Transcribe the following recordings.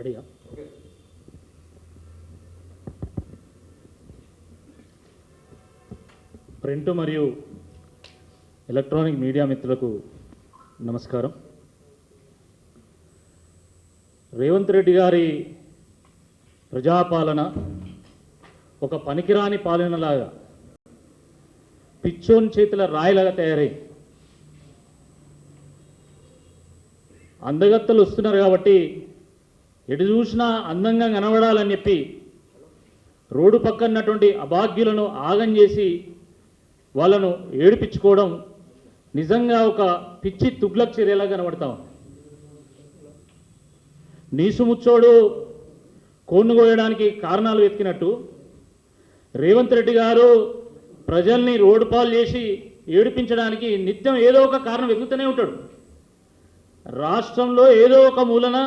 రెడీయా ప్రింట్ మరియు electronic media మిత్రులకు నమస్కారం. రేవంత్ రెడ్డి గారి ప్రజాపాలన ఒక పనికిరాని పాలనలాగా పిచ్చోన్ చేతుల రాయిలాగా తయారై అందగత్తలు వస్తున్నారు కాబట్టి ఎటు చూసినా అందంగా కనబడాలని చెప్పి రోడ్డు పక్కన్నటువంటి అభాగ్యులను ఆగం చేసి వాళ్ళను ఏడిపించుకోవడం నిజంగా ఒక పిచ్చి తుగ్లక్ చర్యలా కనబడతాం నీసుముచ్చోడు కోన్ను కోయడానికి కారణాలు వెతికినట్టు రేవంత్ రెడ్డి గారు ప్రజల్ని రోడ్డు పాలు చేసి ఏడిపించడానికి నిత్యం ఏదో ఒక కారణం వెతుకుతూనే ఉంటాడు. రాష్ట్రంలో ఏదో ఒక మూలన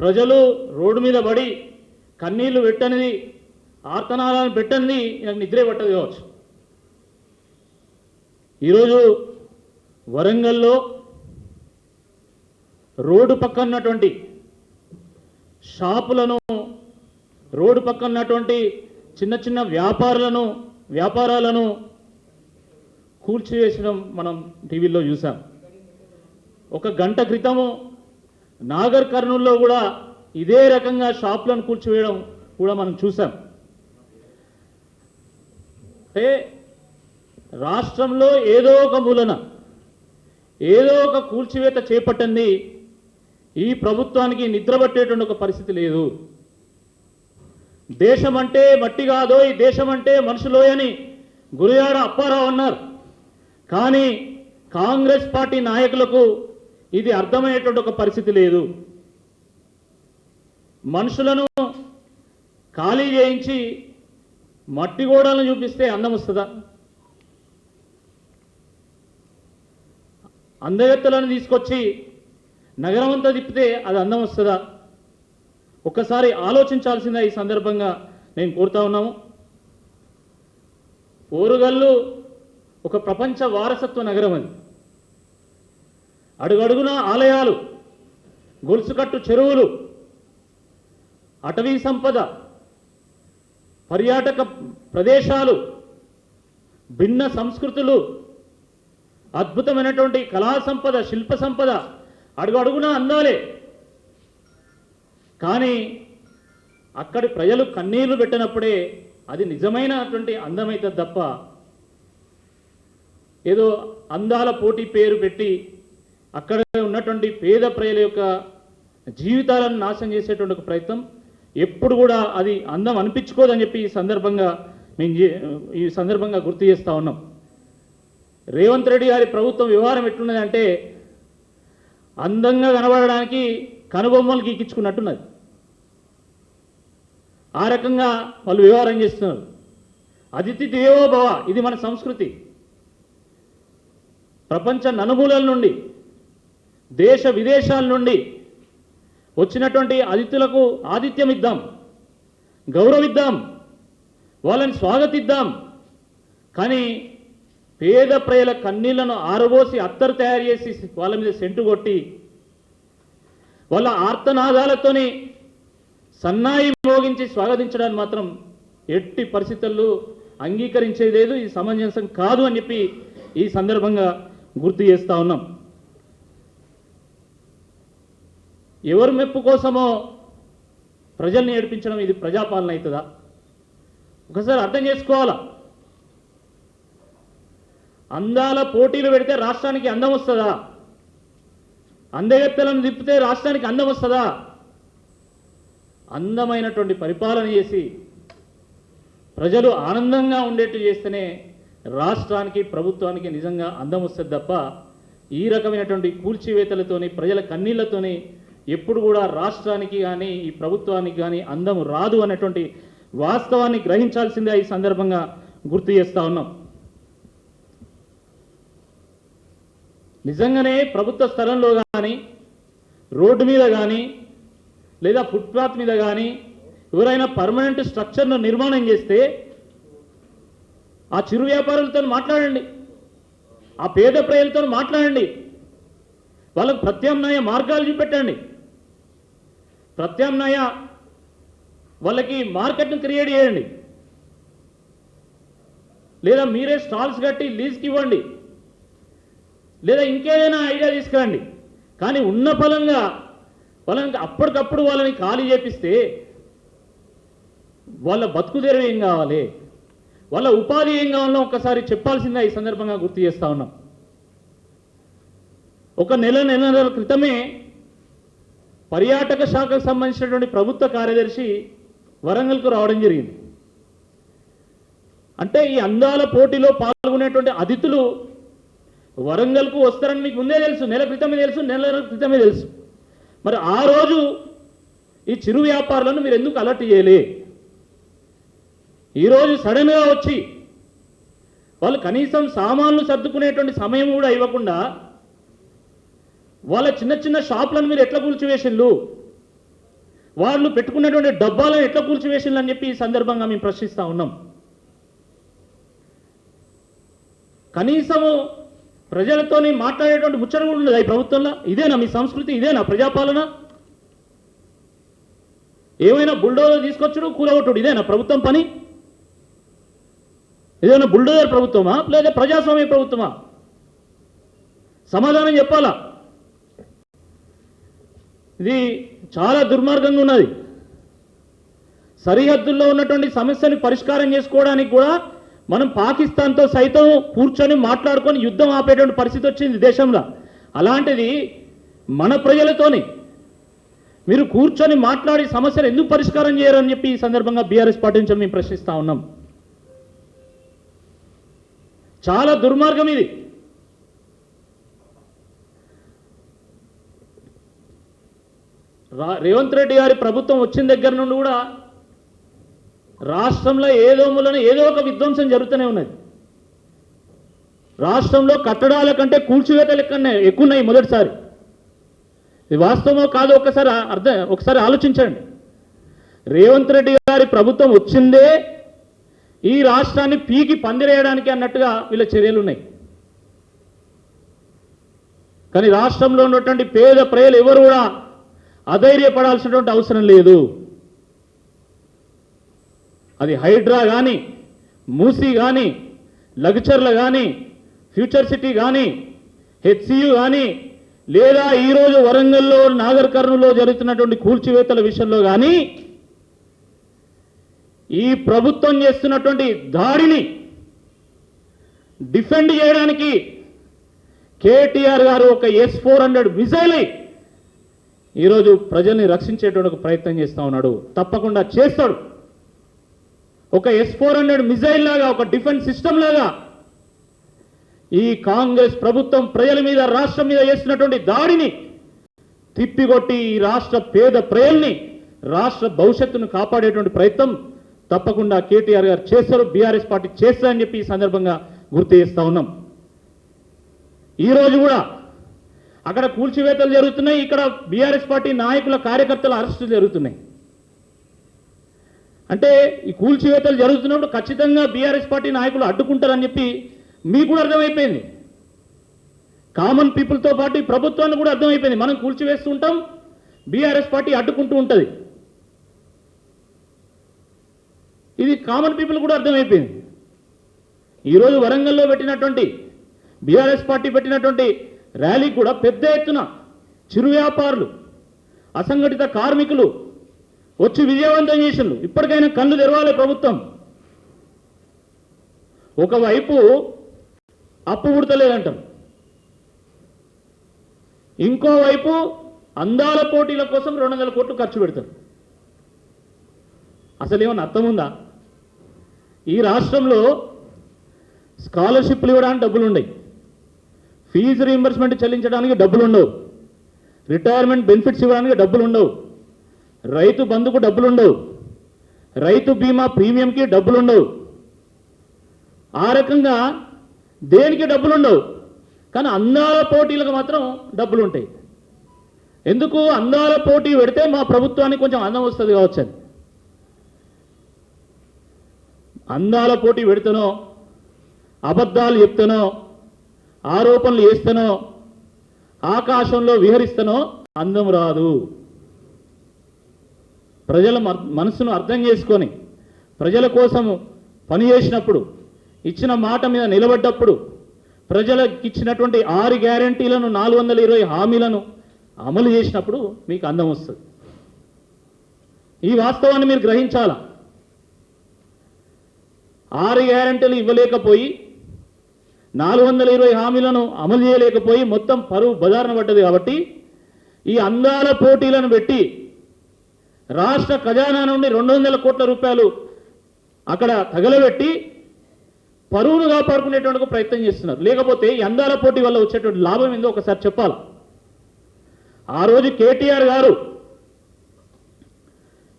ప్రజలు రోడ్డు మీద పడి కన్నీళ్ళు పెట్టనిది ఆర్తనాలను పెట్టనిది నాకు నిద్రే పట్టదు కావచ్చు. ఈరోజు వరంగల్లో రోడ్డు పక్కన ఉన్నటువంటి షాపులను రోడ్డు పక్కన ఉన్నటువంటి చిన్న చిన్న వ్యాపారులను వ్యాపారాలను కూల్చివేసడం మనం టీవీలో చూసాం. ఒక గంట క్రితము నాగర్ కర్నూల్లో కూడా ఇదే రకంగా షాపులను కూల్చివేయడం కూడా మనం చూసాం. అంటే రాష్ట్రంలో ఏదో ఒక మూలన ఏదో ఒక కూల్చివేత చేపట్టండి ఈ ప్రభుత్వానికి నిద్రపట్టేటువంటి ఒక పరిస్థితి లేదు. దేశం అంటే మట్టి కాదో ఈ దేశం అంటే మనుషులోయని గురియాడ అప్పారావు అన్నారు. కానీ కాంగ్రెస్ పార్టీ నాయకులకు ఇది అర్థమయ్యేటువంటి ఒక పరిస్థితి లేదు. మనుషులను ఖాళీ చేయించి మట్టి గోడలను చూపిస్తే అందం వస్తుందా? అందగత్తలను తీసుకొచ్చి నగరం అంతా తిప్పితే అది అందం వస్తుందా? ఒక్కసారి ఆలోచించాల్సిందే ఈ సందర్భంగా నేను కోరుతా ఉన్నాము. పోరుగల్లు ఒక ప్రపంచ వారసత్వ నగరం అది. అడుగడుగున ఆలయాలు గొలుసుకట్టు చెరువులు అటవీ సంపద పర్యాటక ప్రదేశాలు భిన్న సంస్కృతులు అద్భుతమైనటువంటి కళా సంపద శిల్ప సంపద అడుగు అడుగున అందాలే. కానీ అక్కడి ప్రజలు కన్నీళ్ళు పెట్టినప్పుడే అది నిజమైనటువంటి అందమైతే తప్ప ఏదో అందాల పోటీ పేరు పెట్టి అక్కడ ఉన్నటువంటి పేద ప్రజల యొక్క జీవితాలను నాశనం చేసేటువంటి ఒక ప్రయత్నం. ఎప్పుడు కూడా అది అందం అనిపించుకోదని చెప్పి ఈ సందర్భంగా మేము ఈ సందర్భంగా గుర్తు చేస్తా ఉన్నాం. రేవంత్ రెడ్డి గారి ప్రభుత్వం వ్యవహారం ఎట్లున్నది అంటే అందంగా కనబడడానికి కనుబొమ్మలు గీకించుకున్నట్టున్నది. ఆ రకంగా వాళ్ళు వ్యవహారం చేస్తున్నారు. అతిథి దేవో భవ ఇది మన సంస్కృతి. ప్రపంచ నలుమూలల నుండి దేశ విదేశాల నుండి వచ్చినటువంటి అతిథులకు ఆతిథ్యం ఇద్దాం గౌరవిద్దాం వాళ్ళని స్వాగతిద్దాం. కానీ పేద ప్రజల కన్నీళ్ళను ఆరబోసి అత్తరు తయారు చేసి వాళ్ళ మీద సెంటు కొట్టి వాళ్ళ ఆర్తనాదాలతోనే సన్నాయి మోగించి స్వాగతించడానికి మాత్రం ఎట్టి పరిస్థితుల్లో అంగీకరించేది లేదు ఇది సమంజసం కాదు అని చెప్పి ఈ సందర్భంగా గుర్తు చేస్తా ఉన్నాం. ఎవరు మెప్పు కోసమో ప్రజల్ని ఏడిపించడం ఇది ప్రజాపాలన అవుతుందా? ఒకసారి అర్థం చేసుకోవాలా? అందాల పోటీలు పెడితే రాష్ట్రానికి అందం వస్తుందా? అందగత్తెలను తిప్పితే రాష్ట్రానికి అందం వస్తుందా? అందమైనటువంటి పరిపాలన చేసి ప్రజలు ఆనందంగా ఉండేట్టు చేస్తేనే రాష్ట్రానికి ప్రభుత్వానికి నిజంగా అందం వస్తుంది తప్ప ఈ రకమైనటువంటి కూల్చివేతలతోని ప్రజల కన్నీళ్ళతోని ఎప్పుడు కూడా రాష్ట్రానికి కానీ ఈ ప్రభుత్వానికి కానీ అందం రాదు అనేటువంటి వాస్తవాన్ని గ్రహించాల్సిందే ఈ సందర్భంగా గుర్తు చేస్తా ఉన్నాం. నిజంగానే ప్రభుత్వ స్థలంలో కానీ రోడ్డు మీద కానీ లేదా ఫుట్పాత్ మీద కానీ ఎవరైనా పర్మనెంట్ స్ట్రక్చర్ను నిర్మాణం చేస్తే ఆ చిరు వ్యాపారులతో మాట్లాడండి. ఆ పేద ప్రజలతో మాట్లాడండి. వాళ్ళకు ప్రత్యామ్నాయ మార్గాలు చూపెట్టండి. ప్రత్యామ్నాయ వాళ్ళకి మార్కెట్ను క్రియేట్ చేయండి. లేదా మీరే స్టాల్స్ కట్టి లీజ్కి ఇవ్వండి. లేదా ఇంకేదైనా ఐడియా తీసుకురండి. కానీ ఉన్న ఫలంగా వాళ్ళని అప్పటికప్పుడు వాళ్ళని ఖాళీ చేపిస్తే వాళ్ళ బతుకు ఏం కావాలి? వాళ్ళ ఉపాధి ఏం కావాలో ఒక్కసారి చెప్పాల్సిందే ఈ సందర్భంగా గుర్తు చేస్తా ఉన్నాం. ఒక నెల నెలన్నర క్రితమే పర్యాటక శాఖకు సంబంధించినటువంటి ప్రభుత్వ కార్యదర్శి వరంగల్కు రావడం జరిగింది. అంటే ఈ అందాల పోటీలో పాల్గొనేటువంటి అతిథులు వరంగల్కు వస్తారని మీకు ముందే తెలుసు నెల క్రితమే తెలుసు నెల క్రితమే తెలుసు. మరి ఆ రోజు ఈ చిరు వ్యాపారులను మీరు ఎందుకు అలర్ట్ చేయలే? ఈరోజు సడన్గా వచ్చి వాళ్ళు కనీసం సామాన్లు సర్దుకునేటువంటి సమయం కూడా ఇవ్వకుండా వాళ్ళ చిన్న చిన్న షాపులను మీరు ఎట్లా కూల్చివేసిండ్రు? వాళ్ళు పెట్టుకున్నటువంటి డబ్బాలను ఎట్లా కూల్చివేసిండ్రు అని చెప్పి ఈ సందర్భంగా మేము ప్రశ్నిస్తా ఉన్నాం. కనీసము ప్రజలతోని మాట్లాడేటువంటి ముచ్చట కూడా ఉండదు. ఈ ప్రభుత్వంలో ఇదేనా మీ సంస్కృతి? ఇదేనా ప్రజాపాలన? ఏమైనా బుల్డోజర్ తీసుకొచ్చుడు కూలగొట్టుడు ఇదేనా ప్రభుత్వం పని? ఏదైనా బుల్డోజర్ ప్రభుత్వమా లేదా ప్రజాస్వామ్య ప్రభుత్వమా? సమాధానం చెప్పాలా? ఇది చాలా దుర్మార్గంగా ఉన్నది. సరిహద్దుల్లో ఉన్నటువంటి సమస్యని పరిష్కారం చేసుకోవడానికి కూడా మనం పాకిస్తాన్తో సైతం కూర్చొని మాట్లాడుకొని యుద్ధం ఆపేటువంటి పరిస్థితి వచ్చింది దేశంలో. అలాంటిది మన ప్రజలతోని మీరు కూర్చొని మాట్లాడి సమస్యలు ఎందుకు పరిష్కారం చేయరని చెప్పి ఈ సందర్భంగా బీఆర్ఎస్ పార్టీ నుంచి మేము ప్రశ్నిస్తా ఉన్నాం. చాలా దుర్మార్గం ఇది. రేవంత్ రెడ్డి గారి ప్రభుత్వం వచ్చిన దగ్గర నుండి కూడా రాష్ట్రంలో ఏదో మూలన ఏదో ఒక విధ్వంసం జరుగుతూనే ఉన్నది. రాష్ట్రంలో కట్టడాల కంటే కూల్చివేతలు ఎక్కువ ఎక్కువ ఉన్నాయి మొదటిసారి. ఇది వాస్తవమో కాదో ఒకసారి అర్థం ఒకసారి ఆలోచించండి. రేవంత్ రెడ్డి గారి ప్రభుత్వం వచ్చిందే ఈ రాష్ట్రాన్ని పీకి పందిరేయడానికి అన్నట్టుగా వీళ్ళ చర్యలు ఉన్నాయి. కానీ రాష్ట్రంలో ఉన్నటువంటి పేద ప్రజలు ఎవరు కూడా అధైర్యపడాల్సినటువంటి అవసరం లేదు. అది హైడ్రా కానీ మూసీ కానీ లగ్చర్లు కానీ ఫ్యూచర్ సిటీ కానీ హెచ్సియు కానీ లేదా ఈరోజు వరంగల్లో నాగర్ కర్నూలులో జరుగుతున్నటువంటి కూల్చివేతల విషయంలో కానీ ఈ ప్రభుత్వం చేస్తున్నటువంటి దాడిని డిఫెండ్ చేయడానికి కేటీఆర్ గారు ఒక ఎస్ ఫోర్ హండ్రెడ్ మిసైల్ ఈరోజు ప్రజల్ని రక్షించేటువంటి ప్రయత్నం చేస్తా ఉన్నాడు. తప్పకుండా చేస్తాడు. ఒక ఎస్ ఫోర్ హండ్రెడ్ మిజైల్ లాగా ఒక డిఫెన్స్ సిస్టమ్ లాగా ఈ కాంగ్రెస్ ప్రభుత్వం ప్రజల మీద రాష్ట్రం మీద చేస్తున్నటువంటి దాడిని తిప్పికొట్టి ఈ రాష్ట్ర పేద ప్రజల్ని రాష్ట్ర భవిష్యత్తును కాపాడేటువంటి ప్రయత్నం తప్పకుండా కేటీఆర్ గారు చేస్తారు. బీఆర్ఎస్ పార్టీ చేస్తారని చెప్పి ఈ సందర్భంగా గుర్తు చేస్తా ఉన్నాం. ఈ రోజు కూడా అక్కడ కూల్చివేతలు జరుగుతున్నాయి ఇక్కడ బీఆర్ఎస్ పార్టీ నాయకుల కార్యకర్తల అరెస్టులు జరుగుతున్నాయి. అంటే ఈ కూల్చివేతలు జరుగుతున్నప్పుడు ఖచ్చితంగా బీఆర్ఎస్ పార్టీ నాయకులు అడ్డుకుంటారని చెప్పి మీకు కూడా అర్థమైపోయింది. కామన్ పీపుల్తో పాటు ఈ ప్రభుత్వాన్ని కూడా అర్థమైపోయింది. మనం కూల్చివేస్తుంటాం బీఆర్ఎస్ పార్టీ అడ్డుకుంటూ ఉంటుంది. ఇది కామన్ పీపుల్ కూడా అర్థమైపోయింది. ఈరోజు వరంగల్లో పెట్టినటువంటి బీఆర్ఎస్ పార్టీ పెట్టినటువంటి ర్యాలీ కూడా పెద్ద ఎత్తున చిరు వ్యాపారులు అసంఘటిత కార్మికులు వచ్చి విజయవంతం చేసిండ్రు. ఇప్పటికైనా కళ్ళు తెరవాలి ప్రభుత్వం. ఒకవైపు అప్పు పుడతలేదంటారు ఇంకోవైపు అందాల పోటీల కోసం రెండు వందల కోట్లు ఖర్చు పెడతారు. అసలు ఏమన్నా అర్థం ఉందా? ఈ రాష్ట్రంలో స్కాలర్షిప్లు ఇవ్వడానికి డబ్బులు ఉన్నాయి ఫీజు రీంబర్స్మెంట్ చెల్లించడానికి డబ్బులు ఉండవు రిటైర్మెంట్ బెనిఫిట్స్ ఇవ్వడానికి డబ్బులు ఉండవు రైతు బంధుకు డబ్బులు ఉండవు రైతు బీమా ప్రీమియంకి డబ్బులు ఉండవు ఆ రకంగా దేనికి డబ్బులు ఉండవు కానీ అందాల పోటీలకు మాత్రం డబ్బులు ఉంటాయి ఎందుకు? అందాల పోటీ పెడితే మా ప్రభుత్వానికి కొంచెం అందం వస్తుంది కావచ్చు అని అందాల పోటీ పెడితేనో అబద్ధాలు చెప్తేనో ఆరోపణలు చేస్తానో ఆకాశంలో విహరిస్తానో అందం రాదు. ప్రజల మర్- మనసును అర్థం చేసుకొని ప్రజల కోసం పనిచేసినప్పుడు ఇచ్చిన మాట మీద నిలబడ్డప్పుడు ప్రజలకు ఇచ్చినటువంటి ఆరు గ్యారంటీలను నాలుగు వందల ఇరవై హామీలను అమలు చేసినప్పుడు మీకు అందం వస్తుంది. ఈ వాస్తవాన్ని మీరు గ్రహించాలా? ఆరు గ్యారంటీలు ఇవ్వలేకపోయి నాలుగు వందల ఇరవై హామీలను అమలు చేయలేకపోయి మొత్తం పరువు బదారణ పడ్డది కాబట్టి ఈ అందాల పోటీలను పెట్టి రాష్ట్ర ఖజానా నుండి రెండు వందల కోట్ల రూపాయలు అక్కడ తగలబెట్టి పరువును కాపాడుకునేటువంటి ప్రయత్నం చేస్తున్నారు. లేకపోతే ఈ అందాల పోటీ వల్ల వచ్చేటువంటి లాభం ఏందో ఒకసారి చెప్పాలి. ఆ రోజు కేటీఆర్ గారు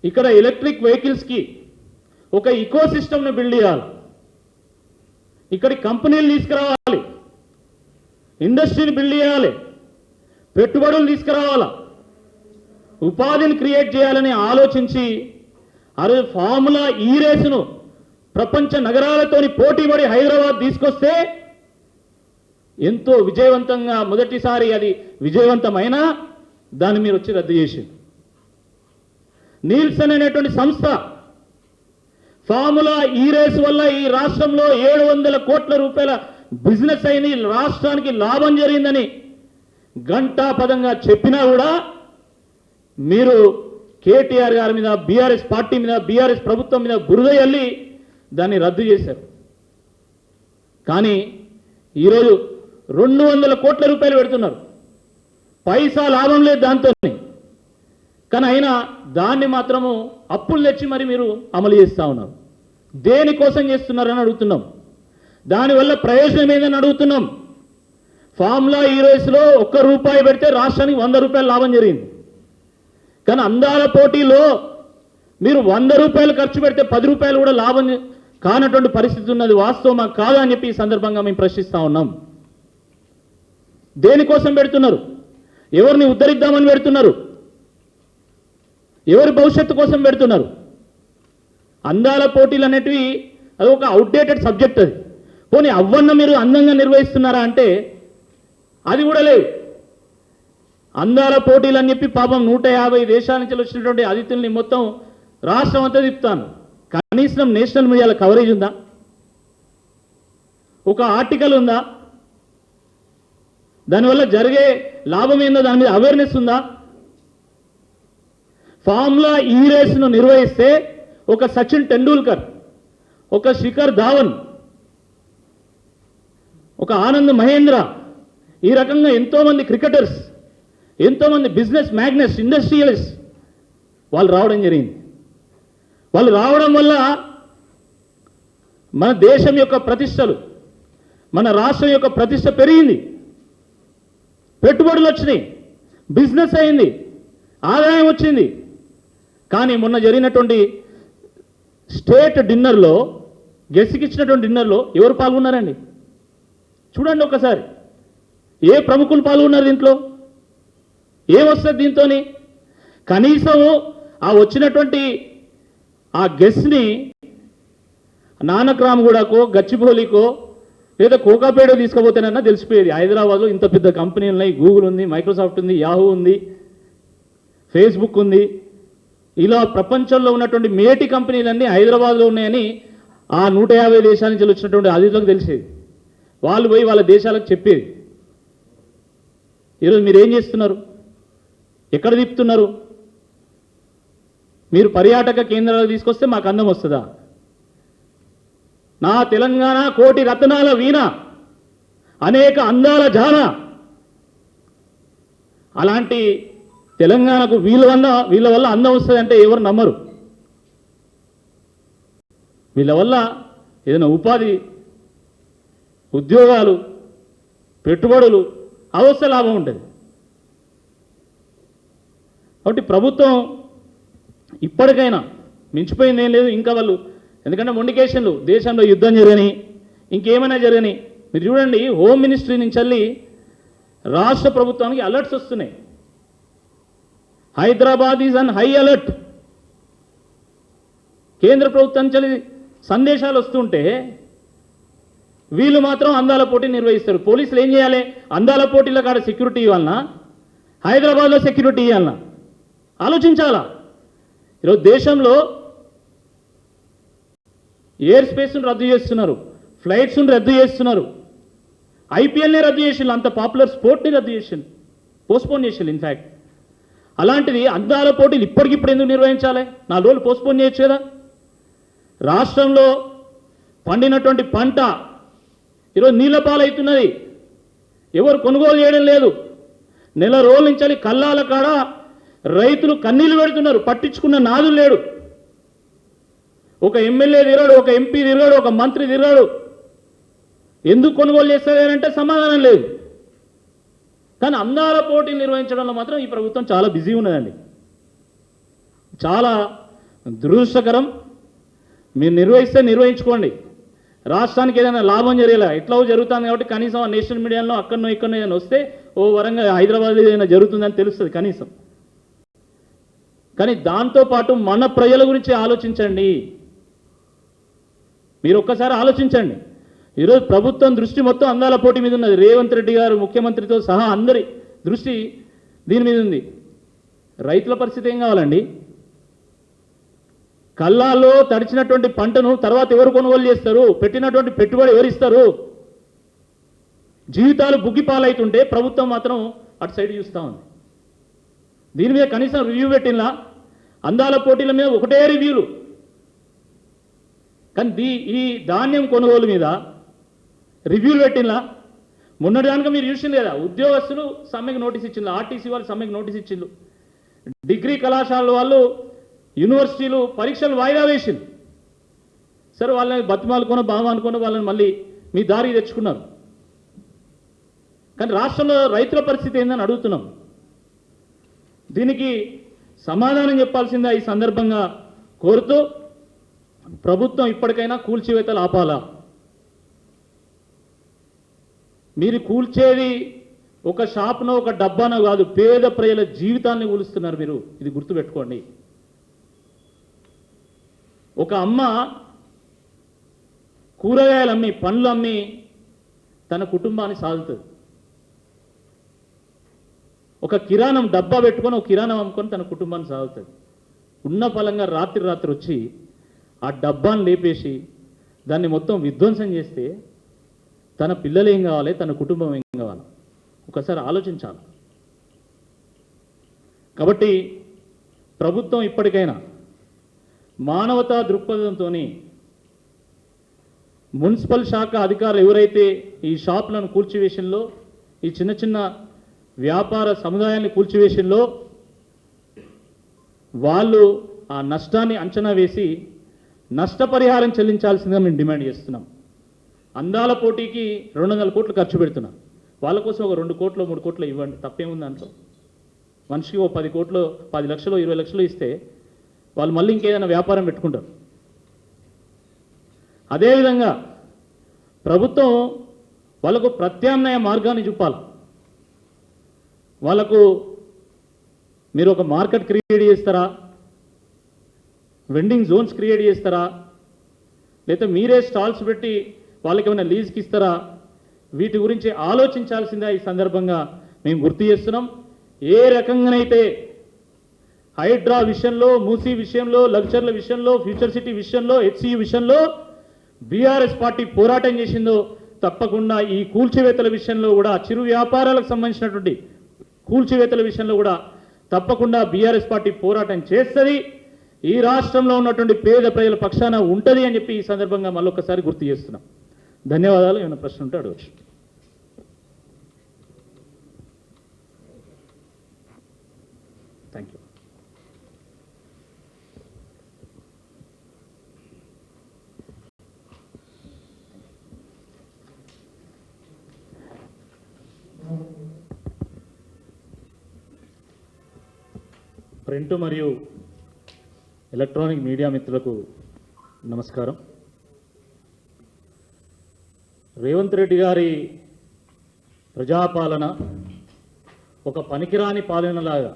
ఇక్కడ ఎలక్ట్రిక్ వెహికల్స్కి ఒక ఇకో సిస్టమ్ను బిల్డ్ చేయాలి. ఇక్కడి కంపెనీలు తీసుకురావాలి. ఇండస్ట్రీని బిల్డ్ చేయాలి. పెట్టుబడులు తీసుకురావాలా. ఉపాధిని క్రియేట్ చేయాలని ఆలోచించి అరే ఫార్ములా ఈ రేసును ప్రపంచ నగరాలతోని పోటీపడి హైదరాబాద్ తీసుకొస్తే ఎంతో విజయవంతంగా మొదటిసారి అది విజయవంతమైనా దాన్ని మీరు వచ్చి రద్దు చేసింది. నీల్సన్ అనేటువంటి సంస్థ ఫార్ములా ఈ రేస్ వల్ల ఈ రాష్ట్రంలో ఏడు వందల కోట్ల రూపాయల బిజినెస్ అయింది రాష్ట్రానికి లాభం జరిగిందని గంటా పదంగా చెప్పినా కూడా మీరు కేటీఆర్ గారి మీద బీఆర్ఎస్ పార్టీ మీద బీఆర్ఎస్ ప్రభుత్వం మీద బురద అల్లి దాన్ని రద్దు చేశారు. కానీ ఈరోజు రెండు వందల కోట్ల రూపాయలు పెడుతున్నారు. పైసా లాభం లేదు దాంతో కానీ అయినా దాన్ని మాత్రము అప్పులు తెచ్చి మరి మీరు అమలు చేస్తూ ఉన్నారు. దేనికోసం చేస్తున్నారని అడుగుతున్నాం. దానివల్ల ప్రయోజనం ఏందని అడుగుతున్నాం. ఫార్ములా ఈ ఒక్క రూపాయి పెడితే రాష్ట్రానికి వంద రూపాయలు లాభం జరిగింది. కానీ అందాల పోటీలో మీరు వంద రూపాయలు ఖర్చు పెడితే పది రూపాయలు కూడా లాభం కానటువంటి పరిస్థితి ఉన్నది. వాస్తవమా? కాదా అని చెప్పి ఈ సందర్భంగా మేము ప్రశ్నిస్తా ఉన్నాం. దేనికోసం పెడుతున్నారు? ఎవరిని ఉద్ధరిద్దామని పెడుతున్నారు? ఎవరి భవిష్యత్తు కోసం పెడుతున్నారు? అందాల పోటీలు అనేటివి అది ఒక అవుట్డేటెడ్ సబ్జెక్ట్ అది. పోనీ అవ్వన్న మీరు అందంగా నిర్వహిస్తున్నారా అంటే అది కూడా లేవు అందాల పోటీలు అని చెప్పి పాపం నూట యాభై దేశాల నుంచి వచ్చినటువంటి అతిథుల్ని మొత్తం రాష్ట్రం అంతా తిప్పుతాను. కనీసం నేషనల్ మీడియాలో కవరేజ్ ఉందా? ఒక ఆర్టికల్ ఉందా? దానివల్ల జరిగే లాభం ఏందో దాని మీద అవేర్నెస్ ఉందా? ఫార్ములా ఈ రేసును నిర్వహిస్తే ఒక సచిన్ టెండూల్కర్ ఒక శిఖర్ ధావన్ ఒక ఆనంద్ మహేంద్ర ఈ రకంగా ఎంతోమంది క్రికెటర్స్ ఎంతోమంది బిజినెస్ మ్యాగ్నెస్ ఇండస్ట్రియలిస్ట్ వాళ్ళు రావడం జరిగింది. వాళ్ళు రావడం వల్ల మన దేశం యొక్క ప్రతిష్టలు మన రాష్ట్రం యొక్క ప్రతిష్ట పెరిగింది. పెట్టుబడులు వచ్చినాయి. బిజినెస్ అయింది. ఆదాయం వచ్చింది. కానీ మొన్న జరిగినటువంటి స్టేట్ డిన్నర్లో గెస్ట్కిచ్చినటువంటి డిన్నర్లో ఎవరు పాల్గొన్నారండి? చూడండి ఒకసారి. ఏ ప్రముఖులు పాల్గొన్నారు దీంట్లో? ఏమొస్తుంది దీంతోని? కనీసం ఆ వచ్చినటువంటి ఆ గెస్ట్ని నానక్రామ్గూడకో గచ్చిబౌలికో లేదా కోకాపేట తీసుకుపోతేనన్నా తెలిసిపోయేది. హైదరాబాద్లో ఇంత పెద్ద కంపెనీలు ఉన్నాయి గూగుల్ ఉంది మైక్రోసాఫ్ట్ ఉంది యాహూ ఉంది ఫేస్బుక్ ఉంది. ఇలా ప్రపంచంలో ఉన్నటువంటి మేటి కంపెనీలన్నీ హైదరాబాద్లో ఉన్నాయని ఆ నూట యాభై దేశాల నుంచి వచ్చినటువంటి అతిథులకు తెలిసేది. వాళ్ళు పోయి వాళ్ళ దేశాలకు చెప్పేది. ఈరోజు మీరు ఏం చేస్తున్నారు? ఎక్కడ తిప్పుతున్నారు? మీరు పర్యాటక కేంద్రాలు తీసుకొస్తే మాకు అందం వస్తుందా? నా తెలంగాణ కోటి రత్నాల వీణ అనేక అందాల జాన. అలాంటి తెలంగాణకు వీళ్ళ వల్ల వీళ్ళ వల్ల అందం వస్తుందంటే ఎవరు నమ్మరు. వీళ్ళ వల్ల ఏదైనా ఉపాధి ఉద్యోగాలు పెట్టుబడులు అవస్థ లాభం ఉంటుంది కాబట్టి ప్రభుత్వం ఇప్పటికైనా మించిపోయింది ఏం లేదు. ఇంకా వాళ్ళు ఎందుకంటే మొండికేషన్లు దేశంలో యుద్ధం జరగని ఇంకేమైనా జరగని. మీరు చూడండి హోమ్ మినిస్ట్రీ నుంచి వెళ్ళి రాష్ట్ర ప్రభుత్వానికి అలర్ట్స్ వస్తున్నాయి. Hyderabad is on high alert. కేంద్ర ప్రభుత్వం చలి సందేశాలు వస్తుంటే వీళ్ళు మాత్రం అందాల పోటీ నిర్వహిస్తారు. పోలీసులు ఏం చేయాలి? అందాల పోటీల కాడ సెక్యూరిటీ ఇవ్వాలన్నా హైదరాబాద్లో సెక్యూరిటీ ఇవ్వాలన్నా ఆలోచించాలా? ఈరోజు దేశంలో ఎయిర్ స్పేస్ను రద్దు చేస్తున్నారు. ఫ్లైట్స్ను రద్దు చేస్తున్నారు. ఐపీఎల్ని రద్దు చేసిండు అంత పాపులర్ స్పోర్ట్ని రద్దు చేసిండు పోస్ట్పోన్ చేసిండు ఇన్ఫ్యాక్ట్ అలాంటిది అందాల పోటీలు ఇప్పటికిప్పుడు ఎందుకు నిర్వహించాలి? నాలుగు రోజులు పోస్ట్పోన్ చేయొచ్చు కదా. రాష్ట్రంలో పండినటువంటి పంట ఈరోజు నీళ్ళ పాలవుతున్నది. ఎవరు కొనుగోలు చేయడం లేదు. నెల రోజుల నుంచి కల్లాల కాడ రైతులు కన్నీళ్ళు పెడుతున్నారు. పట్టించుకున్న నాదు లేడు. ఒక ఎమ్మెల్యే తిరగాడు ఒక ఎంపీ తిరగాడు ఒక మంత్రి తిరగాడు. ఎందుకు కొనుగోలు చేస్తారంటే సమాధానం లేదు. కానీ అందాల పోటీలు నిర్వహించడంలో మాత్రం ఈ ప్రభుత్వం చాలా బిజీ ఉన్నదండి. చాలా దురదృష్టకరం. మీరు నిర్వహిస్తే నిర్వహించుకోండి. రాష్ట్రానికి ఏదైనా లాభం జరిగేలా. ఎట్లా జరుగుతుంది కాబట్టి కనీసం నేషనల్ మీడియాలో అక్కడనో ఇక్కడనో ఏదైనా వస్తే ఓ వరంగా హైదరాబాద్ ఏదైనా జరుగుతుందని తెలుస్తుంది కనీసం. కానీ దాంతోపాటు మన ప్రజల గురించి ఆలోచించండి. మీరు ఒక్కసారి ఆలోచించండి. ఈరోజు ప్రభుత్వం దృష్టి మొత్తం అందాల పోటీ మీద ఉన్నది. రేవంత్ రెడ్డి గారు ముఖ్యమంత్రితో సహా అందరి దృష్టి దీని మీద ఉంది. రైతుల పరిస్థితి ఏం కావాలండి? కల్లాల్లో తడిచినటువంటి పంటను తర్వాత ఎవరు కొనుగోలు చేస్తారు? పెట్టినటువంటి పెట్టుబడి ఎవరిస్తారు జీవితాలు బుగ్గిపాలవుతుంటే ప్రభుత్వం మాత్రం అటు సైడ్ చూస్తూ ఉంది. దీని మీద కనీసం రివ్యూ పెట్టినా అందాల పోటీల మీద ఒకటే రివ్యూలు. కానీ దీ ఈ ధాన్యం కొనుగోలు మీద రివ్యూలు పెట్టినా మొన్నటి దానికి మీరు చూసింది కదా ఉద్యోగస్తులు సమ్మెకు నోటీస్ ఇచ్చిండ్రు ఆర్టీసీ వాళ్ళు సమ్మెకు నోటీస్ ఇచ్చిండ్రు. డిగ్రీ కళాశాలల వాళ్ళు యూనివర్సిటీలు పరీక్షలు వాయిదా వేసింది సరే వాళ్ళని బతిమాలుకొని బాగా అనుకుని వాళ్ళని మళ్ళీ మీ దారి తెచ్చుకున్నారు. కానీ రాష్ట్రంలో రైతుల పరిస్థితి ఏందని అడుగుతున్నాం. దీనికి సమాధానం చెప్పాల్సిందే ఈ సందర్భంగా కోరుతూ ప్రభుత్వం ఇప్పటికైనా కూల్చివేతలు ఆపాలా? మీరు కూల్చేది ఒక షాప్నో ఒక డబ్బానో కాదు పేద ప్రజల జీవితాన్ని కూలుస్తున్నారు మీరు. ఇది గుర్తుపెట్టుకోండి. ఒక అమ్మ కూరగాయలు అమ్మి పండ్లు అమ్మి తన కుటుంబాన్ని సాగుతుంది ఒక కిరాణం డబ్బా పెట్టుకొని ఒక కిరాణం అమ్ముకొని తన కుటుంబాన్ని సాగుతుంది ఉన్న ఫలంగా రాత్రి రాత్రి వచ్చి ఆ డబ్బాను లేపేసి దాన్ని మొత్తం విధ్వంసం చేస్తే తన పిల్లలు ఏం కావాలి? తన కుటుంబం ఏం కావాలి? ఒకసారి ఆలోచించాలి. కాబట్టి ప్రభుత్వం ఇప్పటికైనా మానవతా దృక్పథంతో మున్సిపల్ శాఖ అధికారులు ఎవరైతే ఈ షాపులను కూల్చివేషన్లో ఈ చిన్న చిన్న వ్యాపార సముదాయాన్ని కూల్చివేషన్లో వాళ్ళు ఆ నష్టాన్ని అంచనా వేసి నష్టపరిహారం చెల్లించాల్సిందిగా మేము డిమాండ్ చేస్తున్నాం. అందాల పోటీకి రెండు వందల కోట్లు ఖర్చు పెడుతున్నారు వాళ్ళ కోసం ఒక రెండు కోట్లు మూడు కోట్లు ఇవ్వండి. తప్పేముంది దాంట్లో? మనిషికి ఓ పది కోట్లు పది లక్షలు ఇరవై లక్షలు ఇస్తే వాళ్ళు మళ్ళీ ఇంకేదైనా వ్యాపారం పెట్టుకుంటారు. అదేవిధంగా ప్రభుత్వం వాళ్ళకు ప్రత్యామ్నాయ మార్గాన్ని చూపాలి. వాళ్ళకు మీరు ఒక మార్కెట్ క్రియేట్ చేస్తారా? వెండింగ్ జోన్స్ క్రియేట్ చేస్తారా? లేకపోతే మీరే స్టాల్స్ పెట్టి వాళ్ళకి ఏమైనా లీజ్కి ఇస్తారా? వీటి గురించి ఆలోచించాల్సిందే ఈ సందర్భంగా మేము గుర్తు చేస్తున్నాం. ఏ రకంగానైతే హైడ్రా విషయంలో మూసీ విషయంలో లక్చర్ల విషయంలో ఫ్యూచర్ సిటీ విషయంలో హెచ్సియు విషయంలో బీఆర్ఎస్ పార్టీ పోరాటం చేసిందో తప్పకుండా ఈ కూల్చివేతల విషయంలో కూడా చిరు వ్యాపారాలకు సంబంధించినటువంటి కూల్చివేతల విషయంలో కూడా తప్పకుండా బీఆర్ఎస్ పార్టీ పోరాటం చేస్తుంది. ఈ రాష్ట్రంలో ఉన్నటువంటి పేద ప్రజల పక్షాన ఉంటుంది అని చెప్పి ఈ సందర్భంగా మళ్ళొకసారి గుర్తు చేస్తున్నాం. ధన్యవాదాలు. ఏమైనా ప్రశ్న ఉంటే అడగచ్చు. థ్యాంక్ యూ ప్రింట్ మరియు ఎలక్ట్రానిక్ మీడియా మిత్రులకు నమస్కారం. రేవంత్ రెడ్డి గారి ప్రజాపాలన ఒక పనికిరాని పాలనలాగా